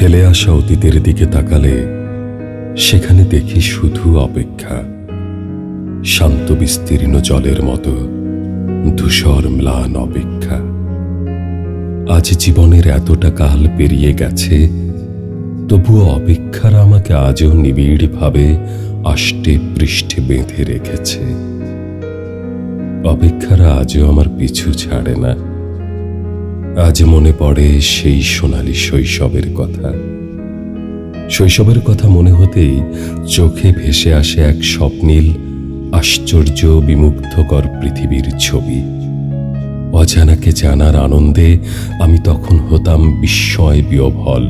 ফেলে আসা অতীতের দিকে তাকালে সেখানে দেখি শুধু অপেক্ষা, শান্ত বিস্তীর্ণ জলের মতো ধূসর ম্লান অপেক্ষা। আজ জীবনের এতটা কাল পেরিয়ে গেছে, তবুও অপেক্ষার আমাকে আজও নিবিড়ভাবে আষ্টে পৃষ্ঠে বেঁধে রেখেছে। অপেক্ষারা আজও আমার পিছু ছাড়ে না। আজ মনে পড়ে সেই সোনালি শৈশবের কথা। শৈশবের কথা মনে হতেই চোখে ভেসে আসে এক স্বপ্নীল, আশ্চর্য, বিমুগ্ধকর পৃথিবীর ছবি। অজানাকে জানার আনন্দে আমি তখন হতাম বিস্ময় বিয়ভল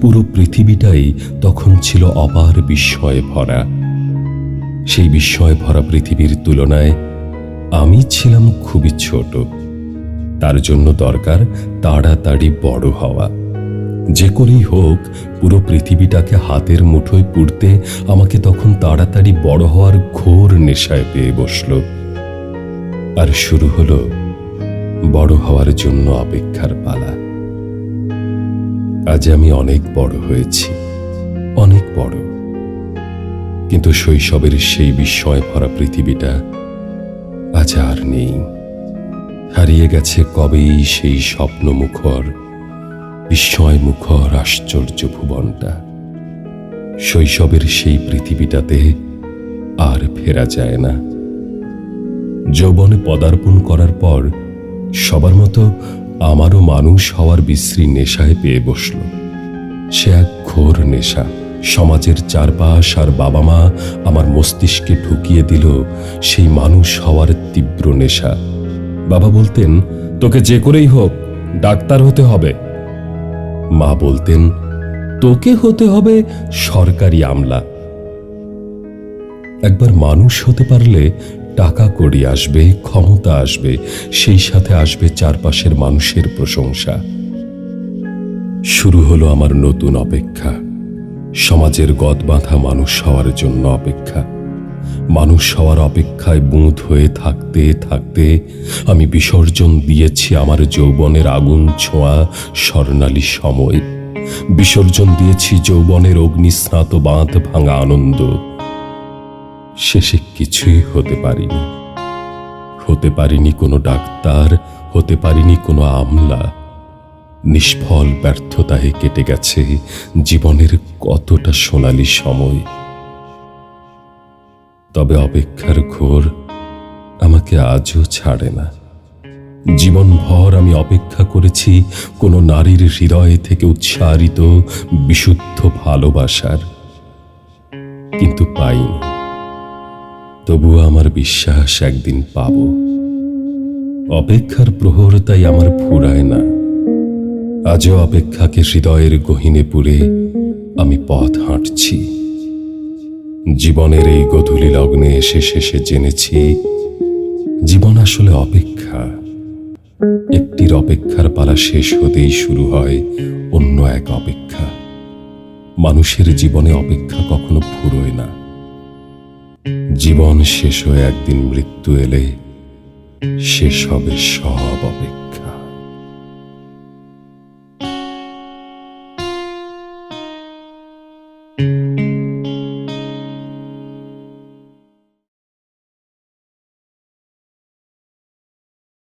পুরো পৃথিবীটাই তখন ছিল অপার বিস্ময়ে ভরা। সেই বিস্ময় ভরা পৃথিবীর তুলনায় আমি ছিলাম খুবই ছোট। তার জন্য দরকার তাড়াতাড়ি বড় হওয়া। যে করেই হোক, পুরো পৃথিবীটাকে হাতের মুঠোয় পুড়তে আমাকে তখন তাড়াতাড়ি বড় হওয়ার ঘোর নেশায় পেয়ে বসল। আর শুরু হলো বড় হওয়ার জন্য অপেক্ষার পালা। আজ আমি অনেক বড় হয়েছি, অনেক বড়। কিন্তু শৈশবের সেই বিস্ময় ভরা পৃথিবীটা আজ আর নেই। হারিয়ে গেছে কবেই সেই স্বপ্ন মুখর বিস্ময় মুখর আশ্চর্য ভুবনটা। শৈশবের সেই পৃথিবীটাতে আর ফেরা যায় না। যৌবনে পদার্পণ করার পর সবার মতো আমারও মানুষ হওয়ার বিশ্রী নেশায় পেয়ে বসল। সে এক ঘোর নেশা, সমাজের চারপাশ আর বাবা মা আমার মস্তিষ্কে ঢুকিয়ে দিল সেই মানুষ হওয়ার তীব্র নেশা। বাবা বলতেন, তোকে যে করেই হোক, ডাক্তার হতে হবে। মা বলতেন, তোকে হতে হবে সরকারি আমলা। একবার মানুষ হতে পারলে টাকা কড়ি আসবে, ক্ষমতা আসবে, সেই সাথে আসবে চারপাশের মানুষের প্রশংসা। শুরু হলো আমার নতুন অপেক্ষা। সমাজের গদ বাঁধা মানুষ হওয়ার জন্য অপেক্ষা। মানুষ হওয়ার অপেক্ষায় বুঁদ হয়ে থাকতে থাকতে আমি বিসর্জন দিয়েছি আমার যৌবনের আগুন ছোঁয়া স্বর্ণালী সময়। বিসর্জন দিয়েছি যৌবনের অগ্নিস্নাত বাঁধ ভাঙা আনন্দ। শেষে কিছুই হতে পারিনি। হতে পারিনি কোনো ডাক্তার, হতে পারিনি কোনো আমলা। নিষ্ফল ব্যর্থতায় কেটে গেছে জীবনের কতটা সোনালী সময়। তবে অপেক্ষার ঘোর আমাকে আজও ছাড়ে না। জীবনভর আমি অপেক্ষা করেছি কোনো নারীর হৃদয় থেকে উচ্চারিত বিশুদ্ধ ভালোবাসার। কিন্তু পাইনি। তবুও আমার বিশ্বাস একদিন পাব। অপেক্ষার প্রহর তাই আমার ফুরায় না। আজও অপেক্ষাকে হৃদয়ের গহিনে পুরে আমি পথ হাঁটছি। জীবনের এই গধূলি লগ্নে এসে শেষে জেনেছি, জীবন আসলে অপেক্ষা। একটির অপেক্ষার পালা শেষ হতেই শুরু হয় অন্য এক অপেক্ষা। মানুষের জীবনে অপেক্ষা কখনো ফুরোয় না। জীবন শেষ হয়ে একদিন মৃত্যু এলে শেষ হবে সব অপেক্ষা।